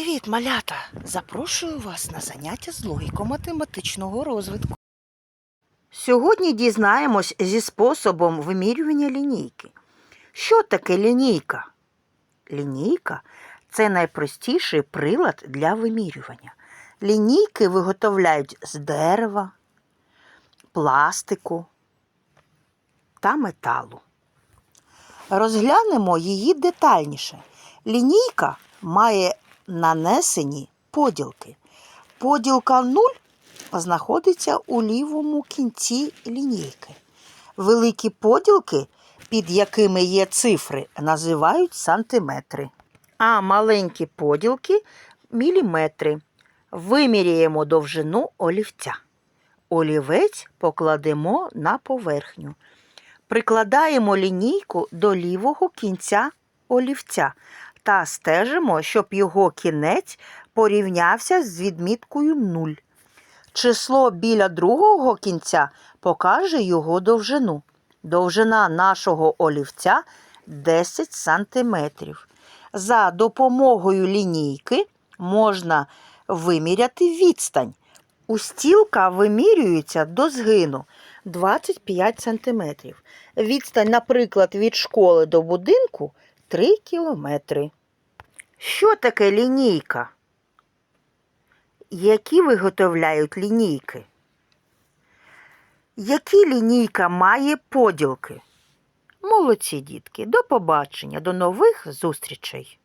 Привіт, малята! Запрошую вас на заняття з логіко-математичного розвитку. Сьогодні дізнаємось зі способом вимірювання лінійки. Що таке лінійка? Лінійка це найпростіший прилад для вимірювання. Лінійки виготовляють з дерева, пластику та металу. Розглянемо її детальніше. Лінійка має нанесені поділки. Поділка 0 знаходиться у лівому кінці лінійки. Великі поділки, під якими є цифри, називають сантиметри, а маленькі поділки міліметри. Виміряємо довжину олівця. Олівець покладемо на поверхню. Прикладаємо лінійку до лівого кінця олівця та стежимо, щоб його кінець порівнявся з відміткою 0. Число біля другого кінця покаже його довжину. Довжина нашого олівця 10 см. За допомогою лінійки можна виміряти відстань. Устілка вимірюється до згину 25 см. Відстань, наприклад, від школи до будинку 3 кілометри. Що таке лінійка? Які виготовляють лінійки? Які лінійка має поділки? Молодці дітки, до побачення, до нових зустрічей!